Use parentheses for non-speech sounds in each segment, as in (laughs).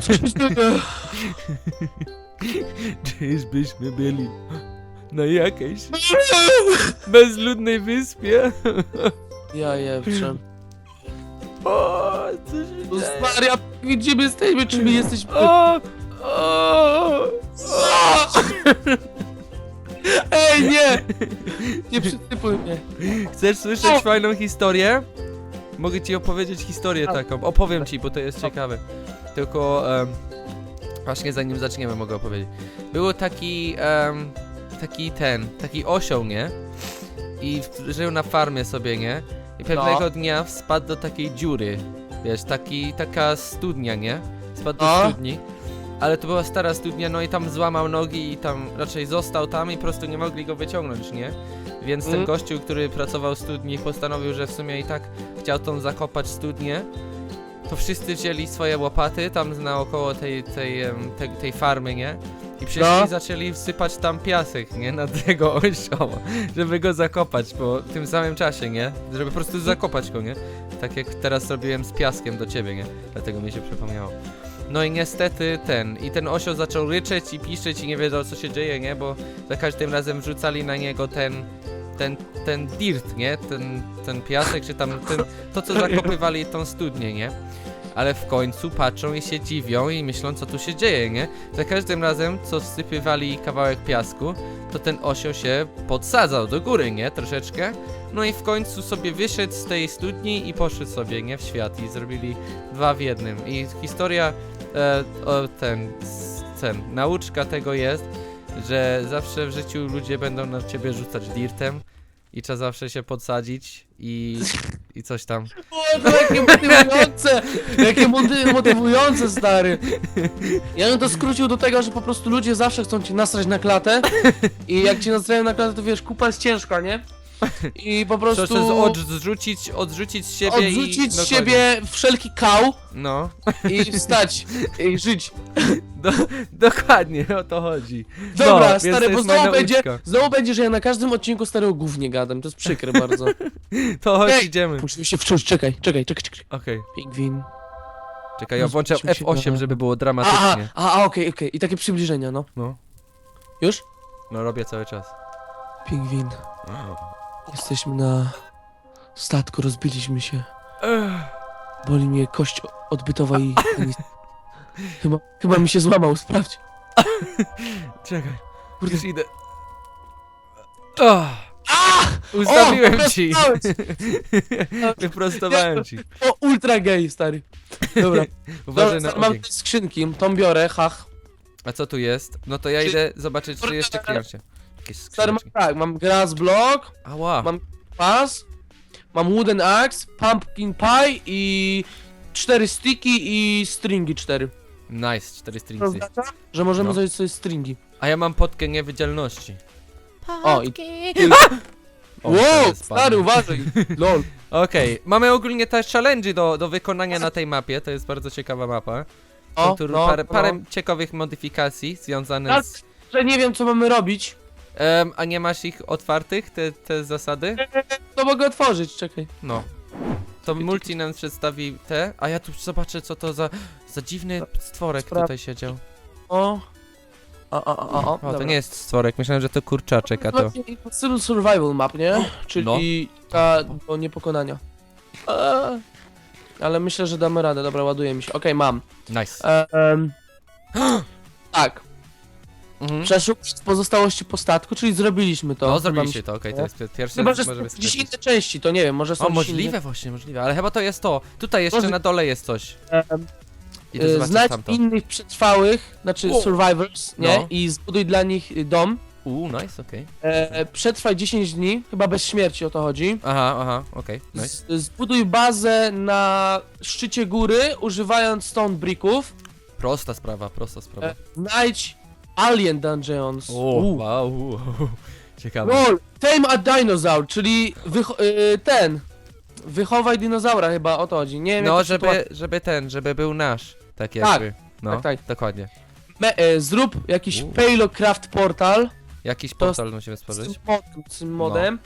Co się dzieje? Czyżbyśmy byli na jakiejś bezludnej wyspie? Ja jebczę. O, co się No dzieje? Maria, gdzie my jesteśmy? Czy my jesteśmy... O, o, Ej, nie! Nie przytypuj mnie. Chcesz słyszeć fajną historię? Mogę ci opowiedzieć historię Tak. taką. Opowiem ci, bo to jest ciekawe. Tylko em, właśnie zanim zaczniemy mogę opowiedzieć. Było taki em, taki ten, taki osioł, nie? I żył na farmie sobie, nie? I pewnego No. dnia wpadł do takiej dziury. Wiesz, taki, taka studnia, nie? Spadł do No. studni. Ale to była stara studnia, no i tam złamał nogi i tam raczej został tam i po prostu nie mogli go wyciągnąć, nie? Więc ten Mm. gościu, który pracował w studni postanowił, że w sumie i tak chciał tą zakopać studnię. To wszyscy wzięli swoje łopaty tam naokoło tej, tej, em, tej, tej farmy, nie? I przyszli No. i zaczęli wsypać tam piasek, nie? Na tego (laughs) osioła, żeby go zakopać po tym samym czasie, nie? Żeby po prostu zakopać go, nie? Tak jak teraz robiłem z piaskiem do ciebie, nie? Dlatego mi się przypomniało. No i niestety ten, i ten osioł zaczął ryczeć i piszczeć i nie wiedział co się dzieje, nie? Bo za każdym razem wrzucali na niego ten, ten, ten dirt, nie? Ten, ten piasek, czy tam ten, to co zakopywali tą studnię, nie? Ale w końcu patrzą i się dziwią i myślą co tu się dzieje, nie? Za każdym razem co wsypywali kawałek piasku, to ten osioł się podsadzał do góry, nie? Troszeczkę. No i w końcu sobie wyszedł z tej studni i poszedł sobie, nie? W świat i zrobili dwa w jednym. I historia, e, o, ten, ten, nauczka tego jest, że zawsze w życiu ludzie będą na ciebie rzucać dirtem i trzeba zawsze się podsadzić i, i coś tam. O, to jakie motywujące! Jakie moty- motywujące, stary! Ja bym to skrócił do tego, że po prostu ludzie zawsze chcą cię nasrać na klatę i jak cię nasrają na klatę, to wiesz, kupa jest ciężka, nie? I po prostu się odrzucić, odrzucić z siebie i... odrzucić no z siebie wszelki kał. No, i wstać i żyć. (laughs) do, dokładnie o to chodzi. Dobra, więc stary, bo znowu będzie, znowu będzie, że ja na każdym odcinku stary o gównie gadam, to jest przykre bardzo. (laughs) To chodź, Ej! idziemy. Musimy się wczuć, czekaj, czekaj, czekaj, czekaj. Okej, Pingwin. czekaj, ja No, włączę zobaczymy się F8, na- żeby było a, dramatycznie. a, a okej, okej, i takie przybliżenia, no. No, Już? no robię cały czas. Pingwin. Jesteśmy na statku, rozbiliśmy się. Boli mnie kość odbytowa i... (laughs) chyba, chyba mi się złamał, sprawdź. Czekaj, Kurde. już idę. A! ustawiłem O, ci! (laughs) Wyprostowałem ci. O, ultra gay, stary. Dobra, (laughs) Uważaj Dobra na mam ogień. te skrzynki, tą biorę, hach. A co tu jest? No to ja Czy- idę zobaczyć, czy jeszcze kliencie. Jakieś Stary, mam skrzyneczki. tak, mam grass block, Ała, mam- pas, mam wooden axe, pumpkin pie i cztery sticky i stringi cztery. nice, cztery To oznacza, że możemy No. zrobić sobie stringi. A ja mam potkę niewidzialności. O, i... O, wow, teraz stary, uważaj, (laughs) lol. Okej, mamy ogólnie też challenge do, do wykonania na tej mapie, to jest bardzo ciekawa mapa. Są O, tu no, parę, no. parę ciekawych modyfikacji związanych Tak. z... Że nie wiem, co mamy robić, Em, a nie masz ich otwartych, te, te zasady? to mogę otworzyć, czekaj. No. To multi nam przedstawi te, a ja tu zobaczę co to za, za dziwny stworek Spra- tutaj siedział. O. O, o, o, o, O, to nie jest stworek, myślałem, że to kurczaczek, a to... W stylu survival map, nie? Czyli ta do niepokonania. Eee, Ale myślę, że damy radę. Dobra, ładuje mi się. Okej, mam. Nice. E, em, (gasps) tak, Mhm. przeszukać pozostałości po statku, czyli zrobiliśmy to. No, Chyba zrobiliście mi się- to, okej, to jest pi- pierwsze, Chyba, że możemy są inne części, to nie wiem, może są O, możliwe właśnie, możliwe, ale chyba to jest to. Tutaj jeszcze Może- na dole jest coś. inne. Em, Idę e, zobaczyć Znajdź tamto. innych przetrwałych, znaczy O! survivors, nie? No. I zbuduj dla nich y, dom. Uuu, nice, okej. E, przetrwaj 10 dni, chyba bez śmierci o to chodzi. Aha, aha, okej, nice. Z, zbuduj bazę na szczycie góry, używając stone bricków. Prosta sprawa, prosta sprawa. E, znajdź Alien Dungeons. O, U. wow. Ciekawe. Lol, Tame a Dinosaur, czyli wycho- y, ten. Wychowaj dinozaura chyba, o to chodzi. Nie wiem No, to żeby, żeby ten, żeby był nasz. Tak jakby. No, tak, tak. dokładnie. Me, e, zrób jakiś U. Palocraft portal Jakiś To- portal musimy z stworzyć. z tym modem.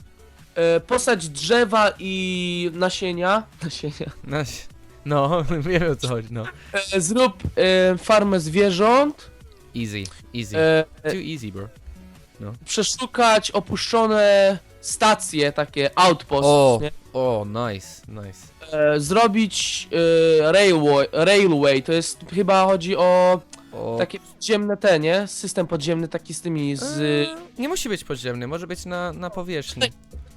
E, posadź drzewa i nasienia. (laughs) Nasienia. Naś, No, (laughs) wiem o co chodzi, no. E, zrób e, farmę zwierząt, Easy, easy. e, Too easy, bro. przeszukać opuszczone stacje, takie outpost, O, nie? o, nice, nice. E, zrobić e, railway, railway, to jest, chyba chodzi o O, takie podziemne te, nie? System podziemny taki z tymi, z... Eee, nie musi być podziemny, może być na, na powierzchni.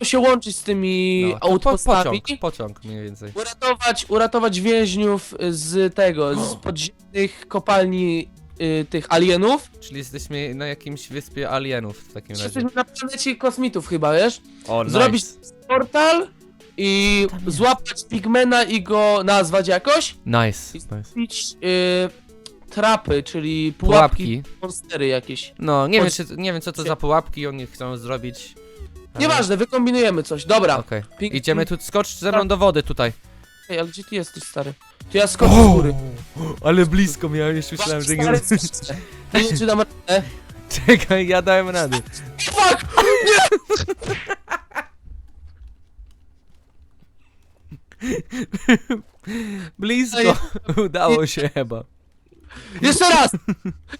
się łączyć z tymi No, to po, outpostami. pociąg, pociąg mniej więcej. Uratować, uratować więźniów z tego, z (gasps) podziemnych kopalni y, tych alienów. Czyli jesteśmy na jakimś wyspie alienów w takim razie. Jesteśmy na planecie kosmitów chyba, wiesz? O, Zrobić portal i Tam jest. złapać pigmena i go nazwać jakoś. Nice, nice. Robić y, trapy, czyli pułapki, Pułapki. monstery jakieś. No, nie wiem, Chodź. czy, nie wiem co to za pułapki oni chcą zrobić. ale- Nieważne, wykombinujemy coś. Dobra. Okej. Ping- Idziemy tu, skocz ze mną do wody tutaj. Ej, ale gdzie ty jesteś, stary? To ja skoczę z góry. Ale blisko miałem, już myślałem, że nie... Skoczę. Nie wiem, czy dam radę. (laughs) Czekaj, ja dałem rady. Fuck! (laughs) Blisko. Udało się chyba. Jeszcze raz!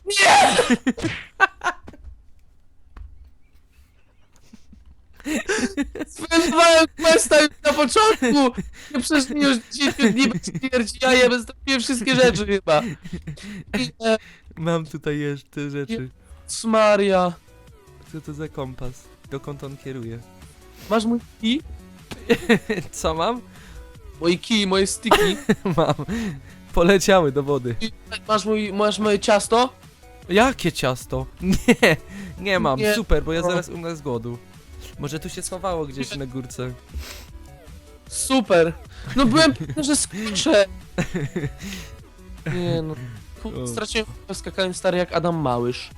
Nie! (laughs) Spędzałem questa początku! (laughs) Nie przeszli już 10 dni bez śmierci, ja je zrobiłem wszystkie rzeczy chyba. I, e, Mam tutaj jeszcze rzeczy. Maria. Co to za kompas? Dokąd on kieruje? Masz mój kij? (laughs) Co mam? Mój kij, moje sticky. (laughs) Mam. Poleciały do wody. I Masz, mój, masz moje ciasto? Jakie ciasto? Nie, nie mam. Nie. Super, bo ja zaraz umrę z głodu. Może tu się schowało gdzieś na górce. Super. No byłem pewny, że skoczę. Nie no. Ku-. Straciłem skakałem stary jak Adam Małysz.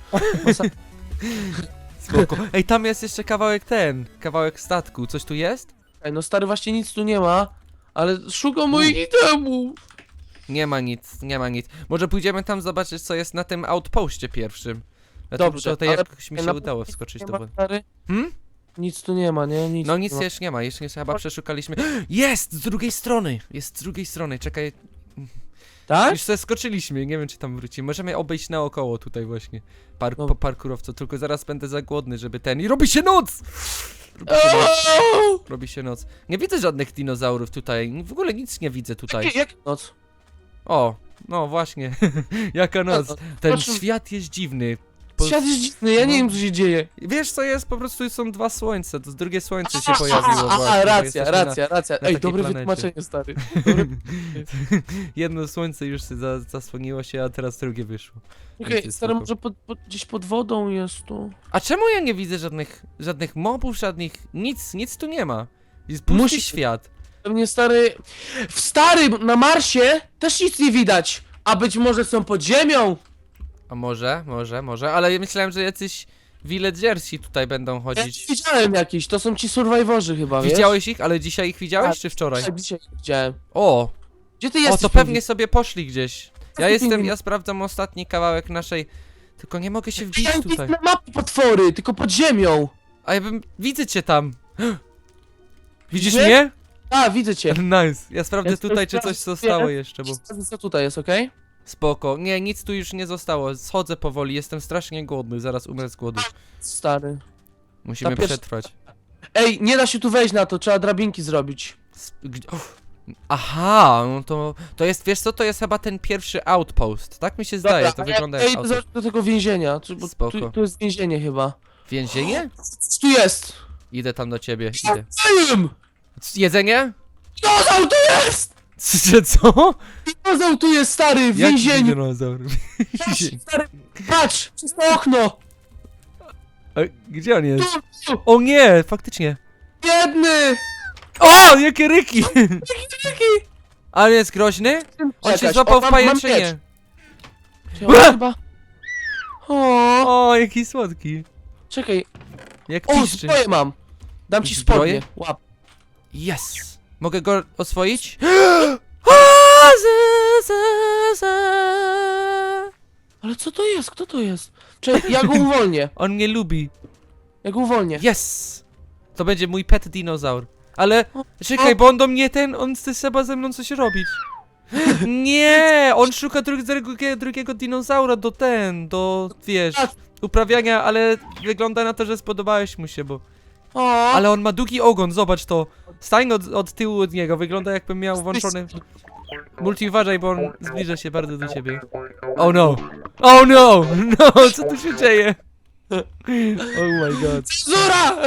Masa- Spoko. Ej, tam jest jeszcze kawałek ten. Kawałek statku. Coś tu jest? Ej, no stary właśnie nic tu nie ma, ale szukam moich itemów. Nie ma nic, nie ma nic. Może pójdziemy tam zobaczyć, co jest na tym outpostie pierwszym. Ja Dobrze, to ale jakoś mi się na- udało wskoczyć Nie do ma wody. stary? Hmm? Nic tu nie ma, nie? Nic No tu nic nie ma. jeszcze nie ma, jeszcze nie chyba przeszukaliśmy. Jest! Z drugiej strony! Jest z drugiej strony, czekaj. Tak? Już sobie skoczyliśmy, nie wiem czy tam wrócimy. Możemy obejść naokoło tutaj właśnie. Par No. po parkurowcu, tylko zaraz będę za głodny, żeby ten. I robi się noc! Robi się noc. Eee! Robi się noc. Nie widzę żadnych dinozaurów tutaj. W ogóle nic nie widzę tutaj. Jak, jak noc? O, no właśnie. (laughs) Jaka noc. noc? Ten Proszę- świat jest dziwny. Po- Świat jest dziwny, ja nie No. wiem co się dzieje. Wiesz co jest? Po prostu są dwa słońce. To drugie słońce się pojawiło a, właśnie. a, bo racja, jesteśmy racja, racja. na Ej, takiej dobre planecie. wytłumaczenie, stary. (laughs) Dobre... Jedno słońce już się za, zasłoniło się, a teraz drugie wyszło. Okej, jest stary, spoko. może pod, pod, gdzieś pod wodą jest tu. A czemu ja nie widzę żadnych, żadnych mobów, żadnych... Nic, nic tu nie ma. Jest pusty Musi- świat. Pewnie stary... W starym, na Marsie też nic nie widać. A być może są pod ziemią? A może, może, może, ale ja myślałem, że jacyś villagersi tutaj będą Ja chodzić. widziałem jakiś, to są ci survivorzy chyba, wiesz? Widziałeś ich, ale dzisiaj ich widziałeś, Tak, czy wczoraj? Tak, dzisiaj ich widziałem. O, Gdzie ty o, jesteś? to pewnie sobie poszli gdzieś. Ja jestem, ja sprawdzam ostatni kawałek naszej... Tylko nie mogę się wbić Widziałem tutaj. na mapie potwory, tylko pod ziemią. A ja bym... Widzę cię tam. (gasps) Widzisz mnie? A, widzę cię. (laughs) Nice. Ja sprawdzę Jestem tutaj, czy coś zostało jeszcze, bo... Co tutaj jest, okej? Spoko. Nie, nic tu już nie zostało. Schodzę powoli, jestem strasznie głodny, zaraz umrę z głodu. Stary. Musimy Ta pierwsza- przetrwać. Ej, nie da się tu wejść na to, trzeba drabinki zrobić. Sp- gdzie- Aha, no to, to jest, wiesz co, to jest chyba ten pierwszy outpost, tak mi się zdaje, to a wygląda ja, jak Ej, outpost. do, do tego więzienia, tu, bo Spoko. tu, tu jest więzienie chyba. Więzienie? (gasps) Tu jest! Idę tam do ciebie, idę. C- Jedzenie? Dinozaur tu jest! Że co? Dinozaur tu jest, stary, w Jaki więzieniu! dinozaur? Patrz, stary, patrz, przez to okno! A, Gdzie on jest? Tu, tu, O nie, faktycznie. biedny! O, jakie ryki! Jaki? (laughs) Ale jest groźny? On się Czekać, złapał o, w mam- mam pajęczynie. Czy on chyba... O, O, jaki słodki. czekaj, Jak o, piszczy. zbroję mam. Dam ci Zbroję? spodnie, łap. Yes! Mogę go oswoić? (gasps) Ale co to jest, kto to jest? Czekaj, ja go (laughs) uwolnię, On mnie lubi. ja go uwolnię. Yes! To będzie mój pet dinozaur. Ale czekaj, bo on do mnie ten, on chce chyba ze mną coś robić. (gasps) Nie, on szuka drugiego, drugiego dinozaura do ten, do, wiesz, uprawiania, ale wygląda na to, że spodobałeś mu się, bo... Ale on ma długi ogon, zobacz to. Stań od, od tyłu od niego, wygląda jakbym miał włączony... Multi, uważaj, bo on zbliża się bardzo do ciebie. Oh no! Oh no! (laughs) No, co tu się dzieje? (laughs) Oh my god. Zura!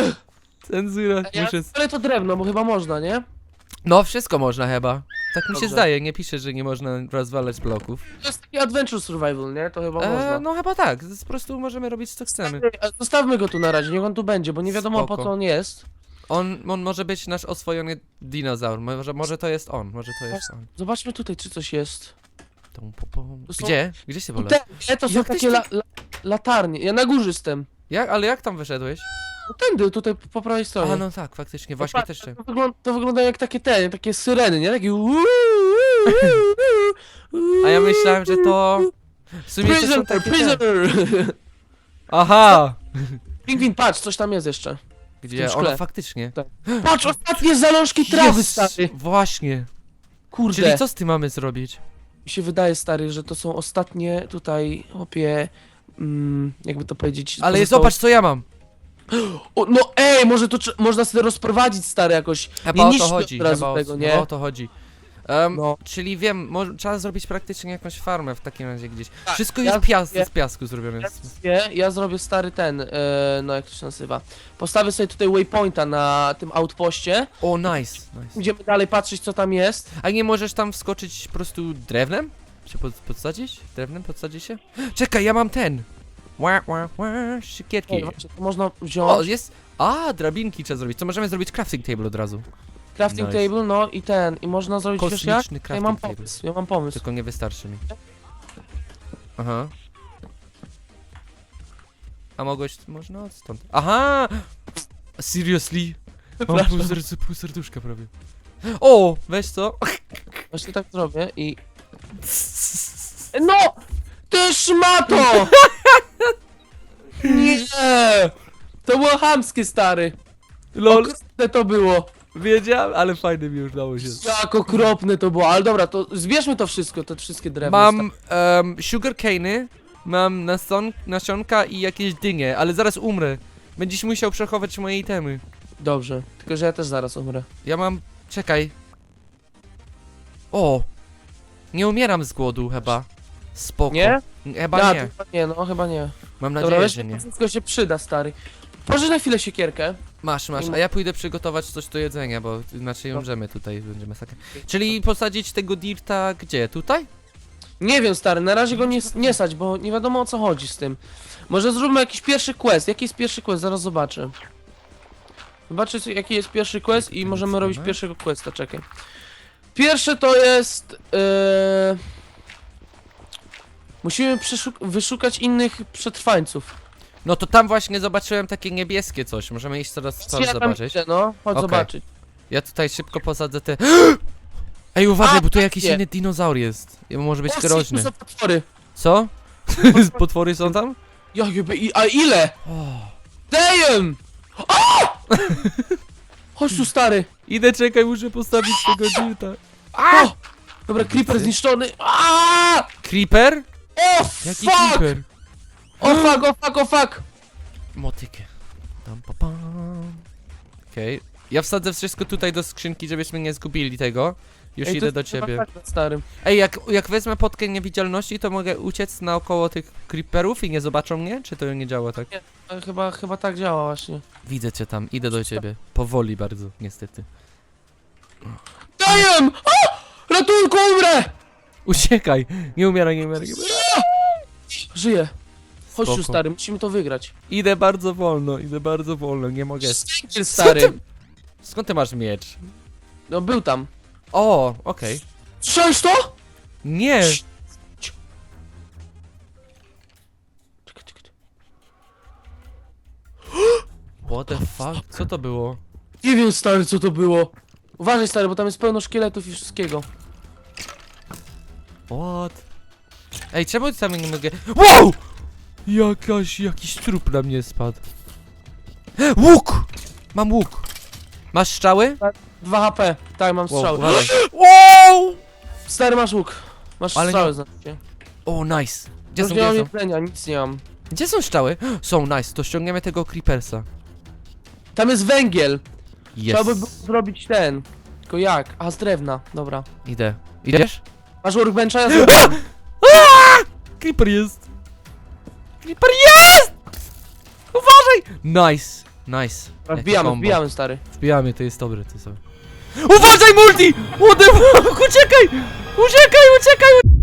Cenzura, Ja, muszę... ale to drewno, bo chyba można, nie? No, wszystko można chyba. Tak mi się Dobrze. zdaje, nie pisze, że nie można rozwalać bloków. To jest taki adventure survival, nie? To chyba można. E, no chyba tak, po prostu możemy robić co chcemy. Zostawmy go tu na razie, niech on tu będzie, bo nie wiadomo po Spoko. co on jest. On, on może być nasz oswojony dinozaur, może, może to jest on, może to jest on. Zobaczmy tutaj, czy coś jest. Tum, pum, pum. To są- Gdzie? Gdzie się wolę? Te, te to są Jak tyś takie la, la, latarnie. Ja na górze jestem. Jak, ale jak tam wyszedłeś? No tędy, tutaj po- po prawej stronie. A no tak, faktycznie, właśnie też się... To, wygląda, to wygląda jak takie te, takie syreny, nie? Takie uuu, uuu, uuu, A ja myślałem, że to... W sumie to są Prisoner, takie prisoner! Aha! Pingwin, patrz, coś tam jest jeszcze. Gdzie? szkle. Ono faktycznie. (gasps) Patrz, ostatnie zalążki trawy, Jest! stary. Właśnie. Kurde. Czyli co z tym mamy zrobić? Mi się wydaje, stary, że to są ostatnie tutaj, opie, mm, jakby to powiedzieć... Ale pozostało- zobacz co ja mam. (gasps) O, no ej, może to trze- można sobie rozprowadzić, stary, jakoś. Chyba nie o to niszczmy chodzi, od razu chyba o, tego, chyba nie? o to chodzi. Em, No. Czyli wiem, mo- trzeba zrobić praktycznie jakąś farmę w takim razie gdzieś. Wszystko ja jest pias z piasku zrobione. Ja, zrobię- ja zrobię stary ten, e, no jak to się nazywa. Postawię sobie tutaj waypointa na tym outpoście. O, nice, nice. Idziemy dalej patrzeć, co tam jest. A nie możesz tam wskoczyć po prostu drewnem? Czy pod, podsadzić? Drewnem podsadzić się? Czekaj, ja mam ten! Ła, ła, ła. Ej, właśnie, to można O, wziąć. jest... A, drabinki trzeba zrobić. To możemy zrobić crafting table od razu. Crafting nice. table, no i ten. I można zrobić, wiesz jak? Kosmiczny Ja mam crafting table. pomysł, ja mam pomysł. Tylko nie wystarczy mi. Aha. A mogłeś... Można stąd. Aha! Seriously? Mam pół, serc pół serduszka prawie. O! Weź co? Właśnie tak zrobię i... No! Ty szmato! (laughs) Nie! To było chamskie, stary. LOL, Okropne to było. Wiedziałem, ale fajnie mi już dało się. Jak okropne to było, ale dobra, to zbierzmy to wszystko, te wszystkie drewno. Mam um, sugar cane'y, mam nason, nasionka i jakieś dynie, ale zaraz umrę. Będziesz musiał przechować moje itemy. Dobrze, tylko że ja też zaraz umrę. Ja mam... czekaj. O! Nie umieram z głodu chyba. Spoko. Nie? Chyba nie. Chyba nie, no chyba nie. Mam Dobra, nadzieję, weź że nie. to wszystko się przyda, stary. Położę na chwilę siekierkę. Masz, masz, a ja pójdę przygotować coś do jedzenia, bo inaczej No. umrzemy tutaj, będzie masakra. Czyli posadzić tego dirta gdzie? Tutaj? Nie wiem, stary, na razie go nie, nie sadź, bo nie wiadomo o co chodzi z tym. Może zróbmy jakiś pierwszy quest. Jaki jest pierwszy quest? Zaraz zobaczę. Zobaczę, co- jaki jest pierwszy quest i możemy robić pierwszego questa, czekaj. Pierwsze to jest... Yy... Musimy wyszukać innych przetrwańców. No to tam właśnie zobaczyłem takie niebieskie coś, możemy iść teraz tam Ja tam zobaczyć. idę, no, chodź Okej. zobaczyć. Ja tutaj szybko posadzę te... (gasps) Ej, uważaj, A, bo tu jakiś nie. inny dinozaur jest. I może być O, groźny. są potwory. Co? Potwory (laughs) są tam? Ja, i- a ile? O. Damn! O! (laughs) Chodź tu, stary. Idę, czekaj, muszę postawić tego dirta. O! Dobra, creeper zniszczony. Aaaa! Creeper? O Jaki fuck! creeper? O fuck, o fuck, o fuck! Motykę. Tam, pa, pam. Okej. Ja wsadzę wszystko tutaj do skrzynki, żebyśmy nie zgubili tego. Już Ej, to idę jest do chyba ciebie. tak, Stary. Ej, jak, jak wezmę potkę niewidzialności, to mogę uciec naokoło tych creeperów i nie zobaczą mnie? Czy to nie działa tak? E, Chyba, chyba tak działa właśnie. Widzę cię tam, idę do ciebie. Powoli bardzo, niestety. Damn! O! Ratunku, umrę! Uciekaj! Nie umieraj, nie umieraj, nie umieraj. Żyję. Chodź tu, Spoko. stary, musimy to wygrać. Idę bardzo wolno, idę bardzo wolno, nie mogę. Stary. stary. Skąd ty masz miecz? No, był tam. O, okej. Słyszałeś to? Nie! Czekaj, czekaj, czekaj. What the fuck? Co to było? Nie wiem, stary, co to było. Uważaj, stary, bo tam jest pełno szkieletów i wszystkiego. What? Ej, czemu sami nie mogę... WOW! Jakaś, jakiś trup na mnie spadł. Łuk! Mam łuk. Masz strzały? 2 HP. Tak, mam Wow, strzały. uważaj. Wow! Stary, masz łuk. Masz Ale strzały, nie- znaczy. O, nice. Gdzie Już są, nie mam gdzie są? jedzenia, nic nie mam. Gdzie są strzały? Są, nice. To ściągniemy tego creepersa. Tam jest węgiel. By było zrobić ten. Tylko jak? A, z drewna. Dobra. Idę. Idziesz? Masz workbencha, ja zrobię. Creeper jest! Creeper jest! Uważaj! Nice, nice. Jakie Wbijamy, combo. wbijamy, stary. Wbijamy, to jest dobre, to jest dobre. Uważaj, multi! What the fuck? Uciekaj! Uciekaj, uciekaj!